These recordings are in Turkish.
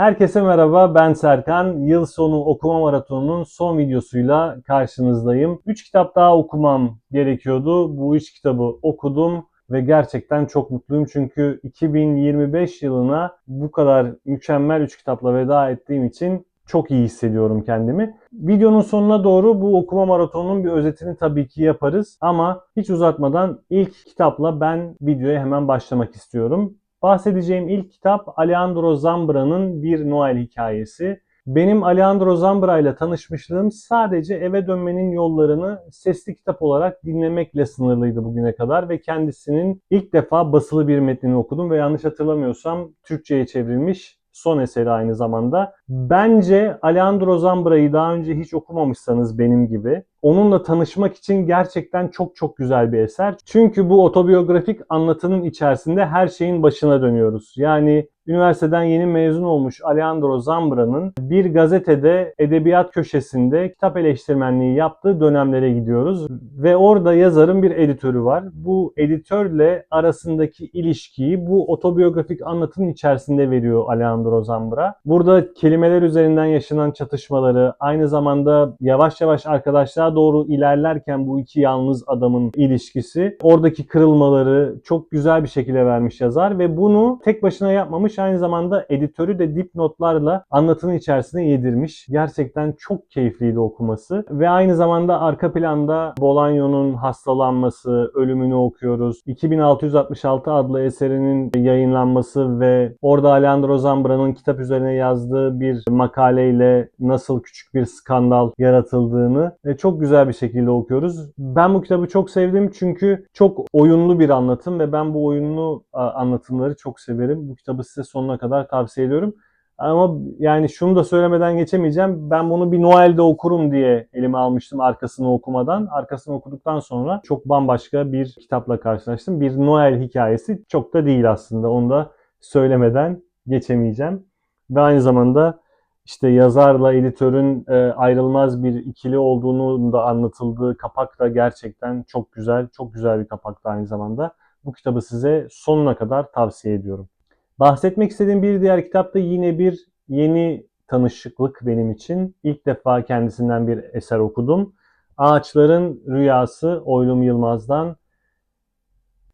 Herkese merhaba ben Serkan. Yıl sonu okuma maratonunun son videosuyla karşınızdayım. 3 kitap daha okumam gerekiyordu. Bu 3 kitabı okudum ve gerçekten çok mutluyum. Çünkü 2025 yılına bu kadar mükemmel 3 kitapla veda ettiğim için çok iyi hissediyorum kendimi. Videonun sonuna doğru bu okuma maratonunun bir özetini tabii ki yaparız. Ama hiç uzatmadan ilk kitapla ben videoya hemen başlamak istiyorum. Bahsedeceğim ilk kitap Alejandro Zambra'nın Bir Noel Hikayesi. Benim Alejandro Zambra ile tanışmışlığım sadece eve dönmenin yollarını sesli kitap olarak dinlemekle sınırlıydı bugüne kadar ve kendisinin ilk defa basılı bir metnini okudum ve yanlış hatırlamıyorsam Türkçe'ye çevrilmiş son eseri aynı zamanda. Bence Alejandro Zambra'yı daha önce hiç okumamışsanız benim gibi onunla tanışmak için gerçekten çok çok güzel bir eser. Çünkü bu otobiyografik anlatının içerisinde her şeyin başına dönüyoruz. Yani üniversiteden yeni mezun olmuş Alejandro Zambra'nın bir gazetede edebiyat köşesinde kitap eleştirmenliği yaptığı dönemlere gidiyoruz. Ve orada yazarın bir editörü var. Bu editörle arasındaki ilişkiyi bu otobiyografik anlatının içerisinde veriyor Alejandro Zambra. Burada kelimeler üzerinden yaşanan çatışmaları, aynı zamanda yavaş yavaş arkadaşlığa doğru ilerlerken bu iki yalnız adamın ilişkisi, oradaki kırılmaları çok güzel bir şekilde vermiş yazar ve bunu tek başına yapmamış aynı zamanda editörü de dipnotlarla anlatının içerisine yedirmiş. Gerçekten çok keyifliydi okuması ve aynı zamanda arka planda Bolanyo'nun hastalanması, ölümünü okuyoruz. 2666 adlı eserinin yayınlanması ve orada Alejandro Zambra'nın kitap üzerine yazdığı bir makaleyle nasıl küçük bir skandal yaratıldığını e, çok güzel bir şekilde okuyoruz. Ben bu kitabı çok sevdim çünkü çok oyunlu bir anlatım ve ben bu oyunlu anlatımları çok severim. Bu kitabı size sonuna kadar tavsiye ediyorum. Ama yani şunu da söylemeden geçemeyeceğim. Ben bunu bir Noel'de okurum diye elime almıştım arkasını okumadan. Arkasını okuduktan sonra çok bambaşka bir kitapla karşılaştım. Bir Noel hikayesi çok da değil aslında. Onu da söylemeden geçemeyeceğim. Ve aynı zamanda işte yazarla editörün e, ayrılmaz bir ikili olduğunu da anlatıldığı kapak da gerçekten çok güzel. Çok güzel bir kapaktı aynı zamanda. Bu kitabı size sonuna kadar tavsiye ediyorum. Bahsetmek istediğim bir diğer kitap da yine bir yeni tanışıklık benim için. İlk defa kendisinden bir eser okudum. Ağaçların Rüyası Oylum Yılmaz'dan.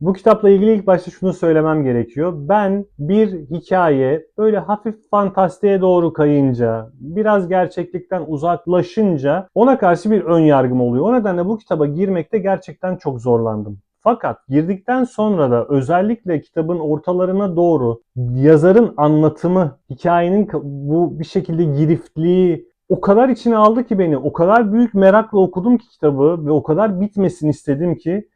Bu kitapla ilgili ilk başta şunu söylemem gerekiyor. Ben bir hikaye böyle hafif fantastiğe doğru kayınca, biraz gerçeklikten uzaklaşınca ona karşı bir ön yargım oluyor. O nedenle bu kitaba girmekte gerçekten çok zorlandım. Fakat girdikten sonra da özellikle kitabın ortalarına doğru yazarın anlatımı, hikayenin bu bir şekilde giriftliği o kadar içine aldı ki beni. O kadar büyük merakla okudum ki kitabı ve o kadar bitmesini istedim ki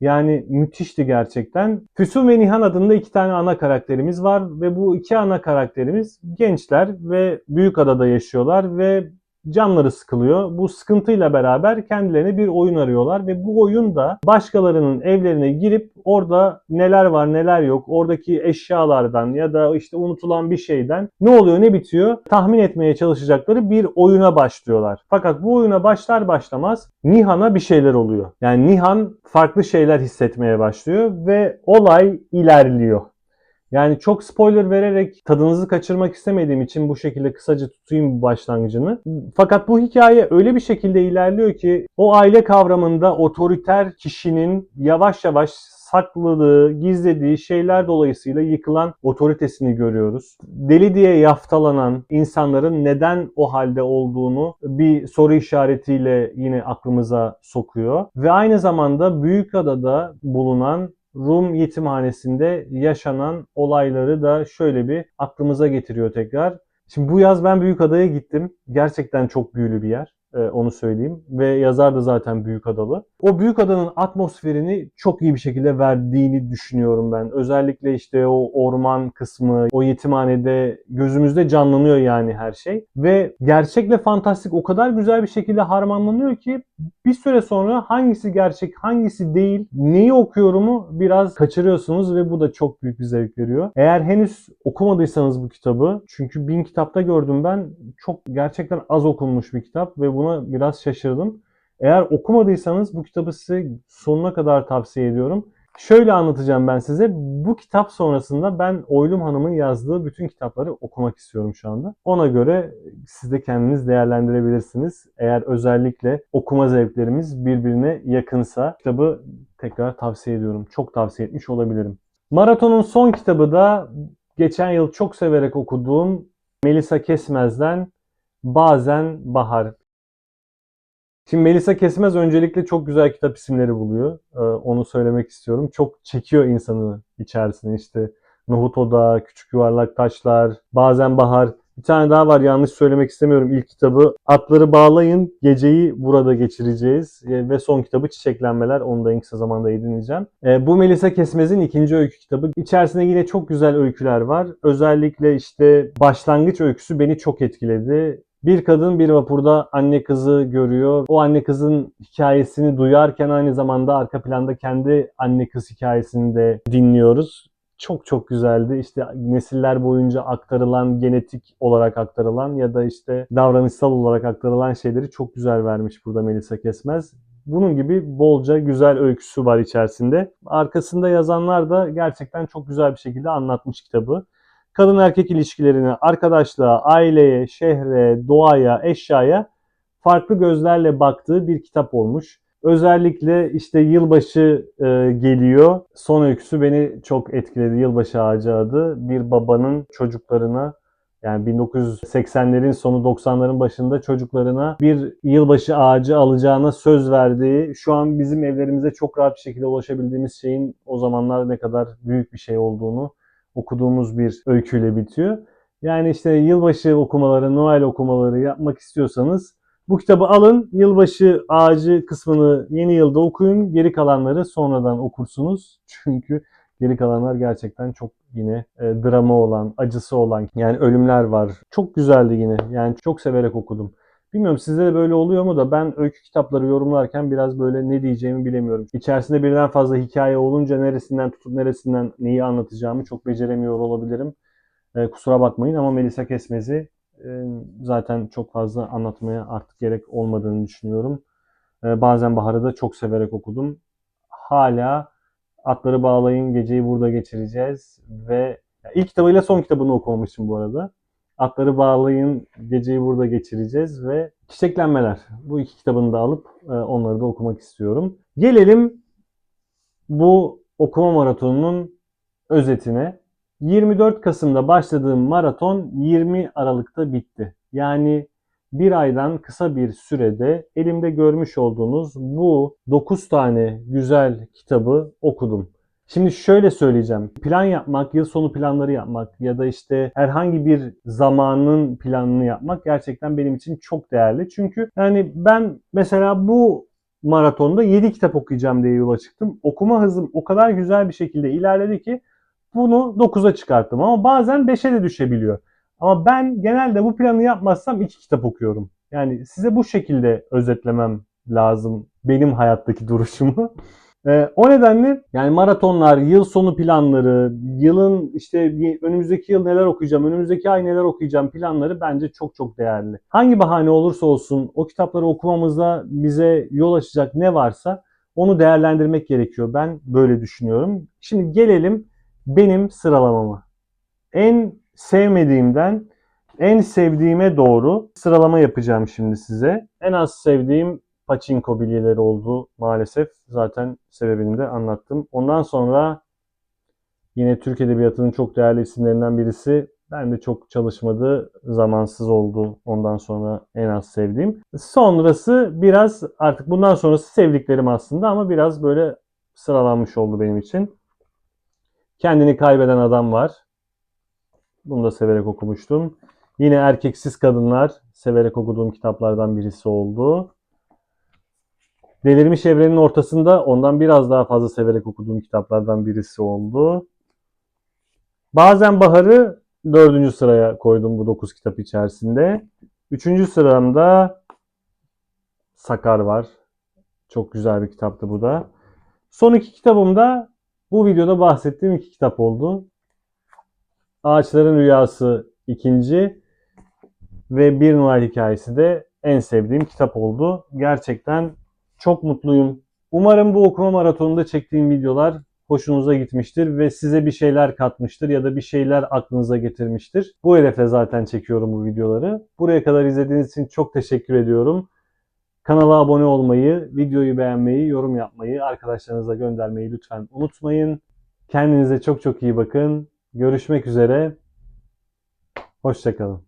yani müthişti gerçekten. Füsun ve Nihan adında iki tane ana karakterimiz var ve bu iki ana karakterimiz gençler ve Büyükada'da yaşıyorlar ve canları sıkılıyor. Bu sıkıntıyla beraber kendilerine bir oyun arıyorlar ve bu oyun da başkalarının evlerine girip orada neler var neler yok oradaki eşyalardan ya da işte unutulan bir şeyden ne oluyor ne bitiyor tahmin etmeye çalışacakları bir oyuna başlıyorlar. Fakat bu oyuna başlar başlamaz Nihan'a bir şeyler oluyor. Yani Nihan farklı şeyler hissetmeye başlıyor ve olay ilerliyor. Yani çok spoiler vererek tadınızı kaçırmak istemediğim için bu şekilde kısaca tutayım bu başlangıcını. Fakat bu hikaye öyle bir şekilde ilerliyor ki o aile kavramında otoriter kişinin yavaş yavaş sakladığı, gizlediği şeyler dolayısıyla yıkılan otoritesini görüyoruz. Deli diye yaftalanan insanların neden o halde olduğunu bir soru işaretiyle yine aklımıza sokuyor. Ve aynı zamanda Büyükada'da bulunan Rum yetimhanesinde yaşanan olayları da şöyle bir aklımıza getiriyor tekrar. Şimdi bu yaz ben Büyükada'ya gittim. Gerçekten çok büyülü bir yer. Onu söyleyeyim. Ve yazar da zaten Büyükadalı. O Büyükada'nın atmosferini çok iyi bir şekilde verdiğini düşünüyorum ben. Özellikle işte o orman kısmı, o yetimhanede gözümüzde canlanıyor yani her şey. Ve gerçekle fantastik o kadar güzel bir şekilde harmanlanıyor ki bir süre sonra hangisi gerçek, hangisi değil, neyi okuyorumu biraz kaçırıyorsunuz ve bu da çok büyük bir zevk veriyor. Eğer henüz okumadıysanız bu kitabı, çünkü bin kitapta gördüm ben, çok gerçekten az okunmuş bir kitap ve buna biraz şaşırdım. Eğer okumadıysanız bu kitabı size sonuna kadar tavsiye ediyorum. Şöyle anlatacağım ben size. Bu kitap sonrasında ben Oylum Hanım'ın yazdığı bütün kitapları okumak istiyorum şu anda. Ona göre siz de kendiniz değerlendirebilirsiniz. Eğer özellikle okuma zevklerimiz birbirine yakınsa kitabı tekrar tavsiye ediyorum. Çok tavsiye etmiş olabilirim. Maraton'un son kitabı da geçen yıl çok severek okuduğum Melisa Kesmez'den Bazen Bahar. Şimdi Melisa Kesmez öncelikle çok güzel kitap isimleri buluyor. Ee, onu söylemek istiyorum. Çok çekiyor insanı içerisine. İşte Nohut Oda, Küçük Yuvarlak Taşlar, Bazen Bahar. Bir tane daha var yanlış söylemek istemiyorum ilk kitabı. Atları bağlayın, geceyi burada geçireceğiz. Ee, Ve son kitabı Çiçeklenmeler. Onu da en kısa zamanda yayınlayacağım. Ee, Bu Melisa Kesmez'in ikinci öykü kitabı. İçerisinde yine çok güzel öyküler var. Özellikle işte başlangıç öyküsü beni çok etkiledi. Bir kadın bir vapurda anne kızı görüyor. O anne kızın hikayesini duyarken aynı zamanda arka planda kendi anne kız hikayesini de dinliyoruz. Çok çok güzeldi. İşte nesiller boyunca aktarılan, genetik olarak aktarılan ya da işte davranışsal olarak aktarılan şeyleri çok güzel vermiş burada Melisa Kesmez. Bunun gibi bolca güzel öyküsü var içerisinde. Arkasında yazanlar da gerçekten çok güzel bir şekilde anlatmış kitabı kadın erkek ilişkilerini, arkadaşlığa, aileye, şehre, doğaya, eşyaya farklı gözlerle baktığı bir kitap olmuş. Özellikle işte yılbaşı e, geliyor. Son öyküsü beni çok etkiledi. Yılbaşı ağacı adı. Bir babanın çocuklarına yani 1980'lerin sonu 90'ların başında çocuklarına bir yılbaşı ağacı alacağına söz verdiği, şu an bizim evlerimize çok rahat bir şekilde ulaşabildiğimiz şeyin o zamanlar ne kadar büyük bir şey olduğunu okuduğumuz bir öyküyle bitiyor. Yani işte yılbaşı okumaları, Noel okumaları yapmak istiyorsanız bu kitabı alın, yılbaşı ağacı kısmını yeni yılda okuyun, geri kalanları sonradan okursunuz. Çünkü geri kalanlar gerçekten çok yine e, drama olan, acısı olan, yani ölümler var. Çok güzeldi yine, yani çok severek okudum. Bilmiyorum sizde de böyle oluyor mu da ben öykü kitapları yorumlarken biraz böyle ne diyeceğimi bilemiyorum. İçerisinde birden fazla hikaye olunca neresinden tutup neresinden neyi anlatacağımı çok beceremiyor olabilirim. E, kusura bakmayın ama Melisa Kesmez'i e, zaten çok fazla anlatmaya artık gerek olmadığını düşünüyorum. E, bazen Bahar'ı da çok severek okudum. Hala Atları Bağlayın Geceyi Burada Geçireceğiz ve ilk kitabıyla son kitabını okumamışım bu arada. Atları bağlayın, geceyi burada geçireceğiz ve çiçeklenmeler. Bu iki kitabını da alıp e, onları da okumak istiyorum. Gelelim bu okuma maratonunun özetine. 24 Kasım'da başladığım maraton 20 Aralık'ta bitti. Yani bir aydan kısa bir sürede elimde görmüş olduğunuz bu 9 tane güzel kitabı okudum. Şimdi şöyle söyleyeceğim. Plan yapmak, yıl sonu planları yapmak ya da işte herhangi bir zamanın planını yapmak gerçekten benim için çok değerli. Çünkü yani ben mesela bu maratonda 7 kitap okuyacağım diye yola çıktım. Okuma hızım o kadar güzel bir şekilde ilerledi ki bunu 9'a çıkarttım. Ama bazen 5'e de düşebiliyor. Ama ben genelde bu planı yapmazsam 2 kitap okuyorum. Yani size bu şekilde özetlemem lazım benim hayattaki duruşumu. Ee, o nedenle yani maratonlar, yıl sonu planları, yılın işte önümüzdeki yıl neler okuyacağım, önümüzdeki ay neler okuyacağım planları bence çok çok değerli. Hangi bahane olursa olsun o kitapları okumamızda bize yol açacak ne varsa onu değerlendirmek gerekiyor. Ben böyle düşünüyorum. Şimdi gelelim benim sıralamama. En sevmediğimden en sevdiğime doğru sıralama yapacağım şimdi size. En az sevdiğim Pachinko bilyeleri oldu maalesef. Zaten sebebini de anlattım. Ondan sonra yine Türk Edebiyatı'nın çok değerli isimlerinden birisi. Ben de çok çalışmadı, zamansız oldu ondan sonra en az sevdiğim. Sonrası biraz artık bundan sonrası sevdiklerim aslında ama biraz böyle sıralanmış oldu benim için. Kendini kaybeden adam var. Bunu da severek okumuştum. Yine Erkeksiz Kadınlar severek okuduğum kitaplardan birisi oldu. Delirmiş Evrenin Ortasında ondan biraz daha fazla severek okuduğum kitaplardan birisi oldu. Bazen Bahar'ı dördüncü sıraya koydum bu dokuz kitap içerisinde. Üçüncü sıramda Sakar var. Çok güzel bir kitaptı bu da. Son iki kitabım da bu videoda bahsettiğim iki kitap oldu. Ağaçların Rüyası ikinci ve Bir Noel Hikayesi de en sevdiğim kitap oldu. Gerçekten çok mutluyum. Umarım bu okuma maratonunda çektiğim videolar hoşunuza gitmiştir ve size bir şeyler katmıştır ya da bir şeyler aklınıza getirmiştir. Bu hedefle zaten çekiyorum bu videoları. Buraya kadar izlediğiniz için çok teşekkür ediyorum. Kanala abone olmayı, videoyu beğenmeyi, yorum yapmayı, arkadaşlarınıza göndermeyi lütfen unutmayın. Kendinize çok çok iyi bakın. Görüşmek üzere. Hoşçakalın.